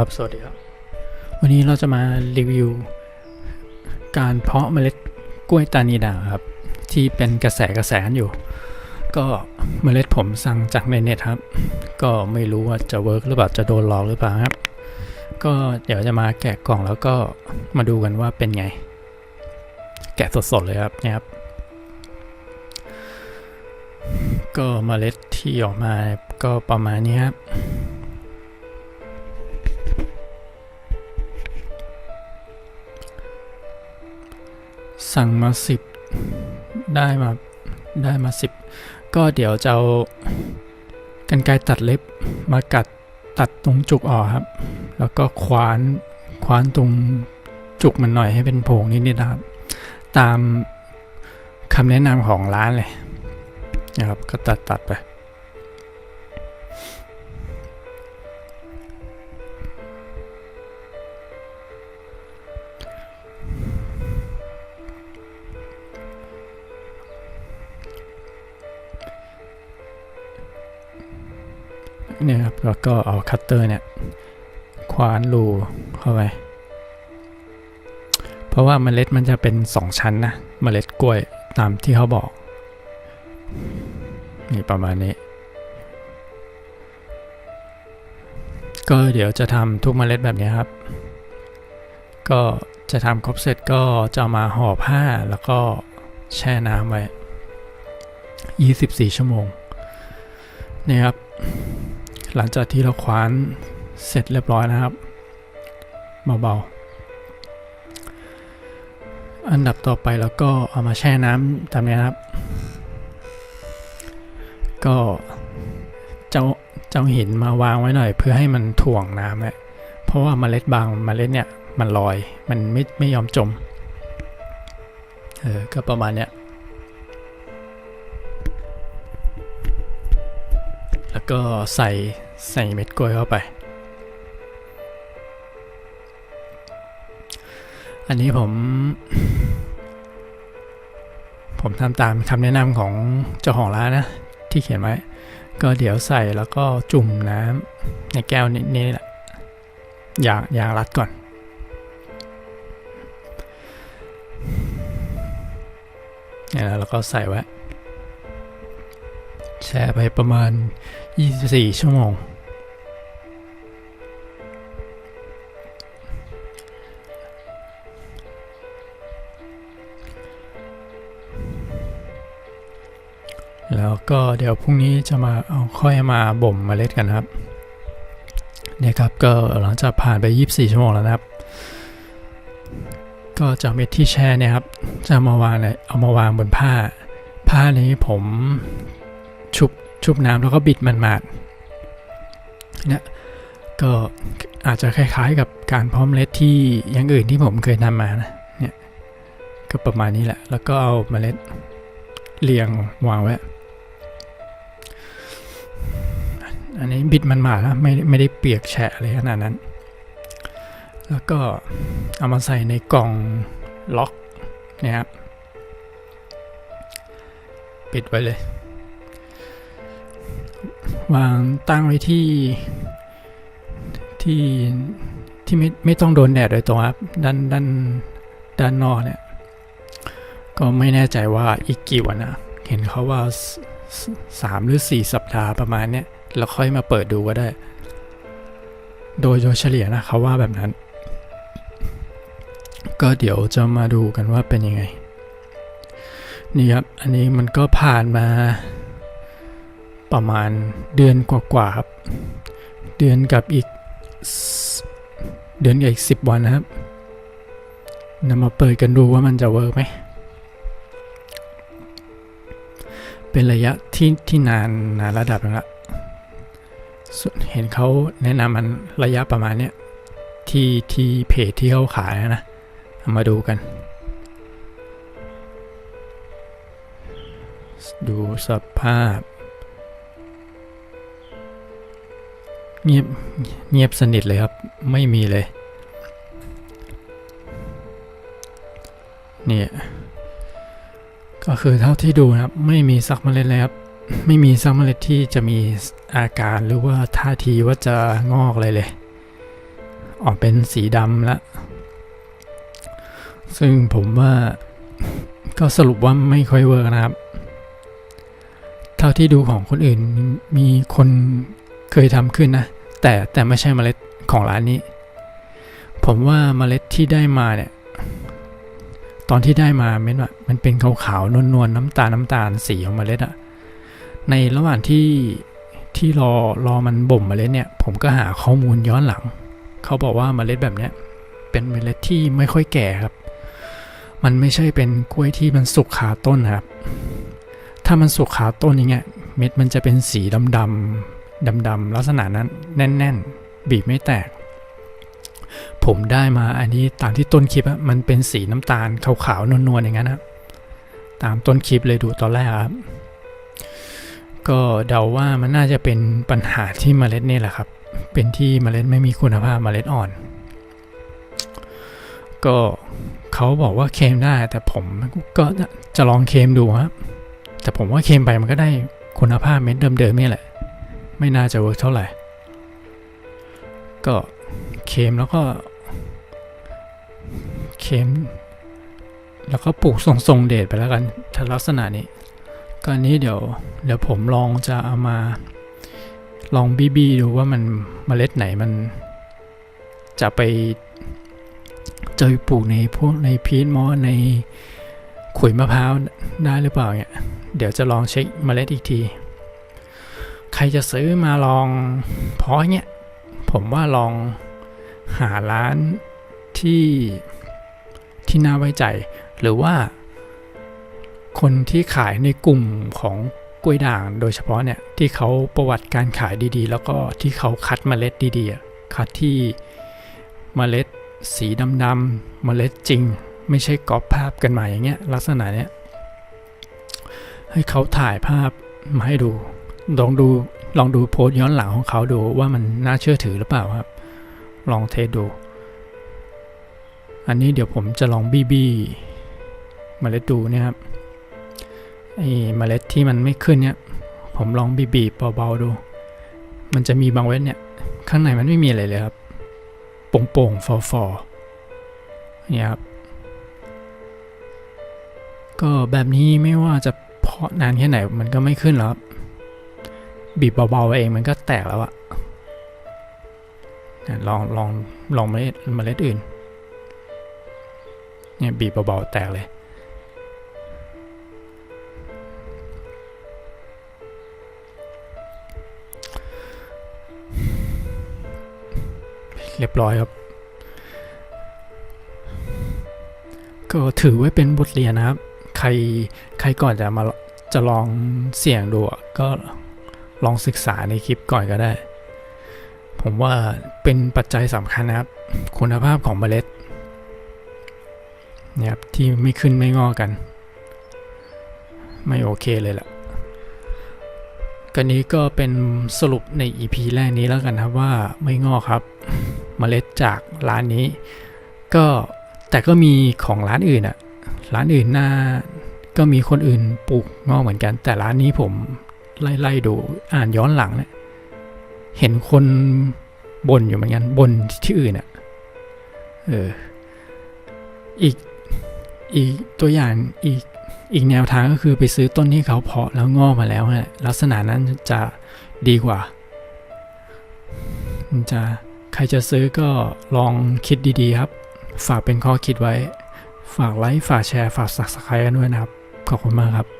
ครับ สวัสดีครับ วันนี้เราจะมารีวิว การเพาะเมล็ดกล้วยตานีด่างครับ ที่เป็นกระแสกระแสกันอยู่ ก็เมล็ดผมสั่งจากในเน็ตครับ ก็ไม่รู้ว่าจะเวิร์กหรือเปล่าจะโดนหลอกหรือเปล่าครับ ก็เดี๋ยวจะมาแกะกล่องแล้วก็มาดูกันว่าเป็นไง แกะสดๆเลยครับเนี่ยครับ ก็เมล็ดที่ออกมาก็ประมาณนี้ครับ สั่งมาสิบได้มาได้มาสิบก็เดี๋ยวจะเอากันไกรตัดเล็บมากัดตัดตรงจุกออกครับ แล้วก็คว้านคว้านตรงจุกมันหน่อยให้เป็นโพงนิดๆนะครับ ตามคำแนะนำของร้านเลยนะครับ ก็ตัดตัดไป เนี่ยครับแล้วก็เอาคัตเตอร์เนี่ยควานรูเข้าไปเพราะว่าเมล็ดมันจะเป็นสองชั้นนะเมล็ดกล้วยตามที่เขาบอกนี่ประมาณนี้ ก็เดี๋ยวจะทำทุกเมล็ดแบบนี้ครับ ก็จะทำครบเสร็จก็จะามาห่อผ้าแล้วก็แช่น้ำไว้ 24 ชั่วโมงนี่ครับ หลังจากที่เราคว้านเสร็จเรียบร้อยนะครับ เบาๆ อันดับต่อไปแล้วก็เอามาแช่น้ำตามนี้นครับ ก็เจ้าเจ้าหินมาวางไว้หน่อย เพื่อให้มันถ่วงน้ำแหละเพราะว่าเมล็ดบางเมล็ดเนี่ยมันลอยมันไม่ไม่ยอมจมเออก็ประมาณเนี้ย ก็ใส่ใส่เม็ดกล้วยเข้าไป อันนี้ผม ผมทำตามคำแนะนำของเจ้าของร้านนะ ที่เขียนไว้ ก็เดี๋ยวใส่แล้วก็จุ่มน้ำในแก้วนี้แหละยางยางรัดก่อน แล้วเราก็ใส่ไว้ แช่ไปประมาณ 24 ชั่วโมง แล้วก็เดี๋ยวพรุ่งนี้จะมาเอาค่อยมาบ่มเมล็ดกันครับเนี่ยครับก็หลังจากผ่านไป 24 ชั่วโมงแล้วนะครับ ก็จะเม็ดที่แช่เนี่ยครับ จะมาวางเลยเอามาวางบนผ้า ผ้านี้ผม ชุบชุบน้ำแล้วก็บิดมันมาดเนี่ยก็อาจจะคล้ายๆกับการเพาะเมล็ดที่อย่างอื่นที่ผมเคยทำมานะเนี่ยก็ประมาณนี้แหละ แล้วก็เอาเมล็ดเรียงวางไว้อันนี้บิดมันมาแล้วไม่ไม่ได้เปียกแฉะเลยขนาดนั้น แล้วก็เอามาใส่ในกล่องล็อกนี่ยครับปิดไว้เลย วางตั้งไว้ที่ที่ที่ไม่ไม่ต้องโดนแดดโดยตรงครับด้านด้านด้านนอกเนี่ยก็ไม่แน่ใจว่าอีกกี่วันนะเห็นเขาว่าสามหรือสี่สัปดาห์ประมาณเนี้ยแล้วค่อยมาเปิดดูก็ได้ โดยโดยเฉลี่ยนะเขาว่าแบบนั้น ก็เดี๋ยวจะมาดูกันว่าเป็นยังไง นี่ครับ อันนี้มันก็ผ่านมา ประมาณเดือนกว่าๆครับ เดือนกับอีก เดือนกับอีกสิบวันนะครับนำมาเปิดกันดูว่ามันจะเวิร์กไหม เป็นระยะที่ที่นานนานระดับนึงละส่วเห็นเขาแนะนำมันระยะประมาณเนี้ยที่ที่เพจที่เขาขายนะเอามาดูกัน ดูสภาพ เงียบเงียบสนิทเลยครับ ไม่มีเลย เนี่ย ก็คือเท่าที่ดูนะครับ ไม่มีสักเมล็ดเลยครับ ไม่มีสักเมล็ดที่จะมีอาการหรือว่าท่าทีว่าจะงอกอะไรเลย ออกเป็นสีดำล้วซึ่งผมว่าก็สรุปว่าไม่ค่อยเวิร์กนะครับ เท่าที่ดูของคนอื่นมีคนเคยทำขึ้นนะ แต่แต่ไม่ใช่เมล็ดของร้านนี้ ผมว่าเมล็ดที่ได้มาเนี่ย ตอนที่ได้มาเม็ดว่ามันเป็นขาวๆนวลๆน้ำตาลน้ำตาลสีของเมล็ดอะในระหว่างที่ที่รอรอมันบ่มเมล็ดเนี่ย ผมก็หาข้อมูลย้อนหลัง เขาบอกว่าเมล็ดแบบเนี้ยเป็นเมล็ดที่ไม่ค่อยแก่ครับ มันไม่ใช่เป็นกล้วยที่มันสุกขาต้นครับ ถ้ามันสุกขาต้นอย่างเงี้ยเม็ดมันจะเป็นสีดำดำ ดำๆลักษณะนั้นแน่น ๆ บีบไม่แตก ผมได้มาอันนี้ตามที่ต้นคลิปอะมันเป็นสีน้ำตาลขาวๆนวลๆอย่างนั้นนะตามต้นคลิปเลยดูตอนแรกครับ ก็เดาว่ามันน่าจะเป็นปัญหาที่เมล็ดนี่แหละครับ เป็นที่เมล็ดไม่มีคุณภาพเมล็ดอ่อน ก็เขาบอกว่าเคลมได้แต่ผมก็จะลองเคลมดูครับแต่ผมว่าเคลมไปมันก็ได้คุณภาพเม็ดเดิมๆนี่แหละ ไม่น่าจะเวิร์กเท่าไหร่ ก็เคลมแล้วก็เคลมแล้วก็ปลูกทรงๆเดชไปแล้วกันถ้าลักษณะนี้ก็อันนี้เดี๋ยว เดี๋ยวผมลองจะเอามา ลองบีบีดูว่ามันเมล็ดไหนมันจะไปจะไปปลูกในพวกในพีทมอสในขุยมะพร้าวได้หรือเปล่าเนี่ยเดี๋ยวจะลองเช็คเมล็ดอีกที ใครจะซื้อมาลอง เพราะเนี่ยผมว่าลองหาร้านที่ที่น่าไว้ใจ หรือว่า คนที่ขายในกลุ่มของกล้วยด่างโดยเฉพาะเนี่ยที่เขาประวัติการขายดีๆ แล้วก็ที่เขาคัดเมล็ดดีๆ คัดที่เมล็ดสีดำๆเมล็ดจริง ไม่ใช่ก๊อปภาพกันมาอย่างเงี้ยลักษณะเนี้ยให้เขาถ่ายภาพมาให้ดู ลองดูลองดูโพสต์ย้อนหลังของเขาดูว่ามันน่าเชื่อถือหรือเปล่าครับ ลองเทสดู อันนี้เดี๋ยวผมจะลองบีบีเมล็ดดูเนี่ยครับไอ้เมล็ดที่มันไม่ขึ้นเนี่ย ผมลองบีบีเบาๆดู มันจะมีบางเม็ดเนี่ย ข้างในมันไม่มีอะไรเลยครับโป่งๆฟอๆเนี่ยครับ ก็แบบนี้ไม่ว่าจะเพาะนานแค่ไหนมันก็ไม่ขึ้นแล้วครั บีบเบาๆเองมันก็แตกแล้วอะลองลองลองเมล็ดเมล็ดอื่นเนี่ยบีบเบาๆแตกเลย เรียบร้อยครับ ก็ถือไว้เป็นบทเรียนนะครับ ใครใครก่อนจะมาจะลองเสี่ยงดูก็ ลองศึกษาในคลิปก่อนก็ได้ ผมว่าเป็นปัจจัยสำคัญนะครับ คุณภาพของเมล็ดนี่ยครับที่ไม่ขึ้นไม่งอกัน ไม่โอเคเลยล่ะก็นี้ก็เป็นสรุปใน EP แรกนี้แล้วกันครับว่าไม่งอกครับเมล็ดจากร้านนี้ ก็แต่ก็มีของร้านอื่นอะร้านอื่นน่าก็มีคนอื่นปลูกงอกเหมือนกัน แต่ร้านนี้ผม ไล่ๆดูอ่านย้อนหลังเนี่ยเห็นคนบ่นอยู่เหมือนกันบ่นที่อื่นอะเอออีกอีกตัวอย่างอีกอีกแนวทางก็คือไปซื้อต้นที่เขาเพาะแล้วงอกมาแล้วฮะลักษณะนั้นจะดีกว่าจะใครจะซื้อก็ลองคิดดีๆครับ ฝากเป็นข้อคิดไว้ ฝากไลค์ ฝากแชร์ ฝาก subscribe กันด้วยนะครับ ขอบคุณมากครับ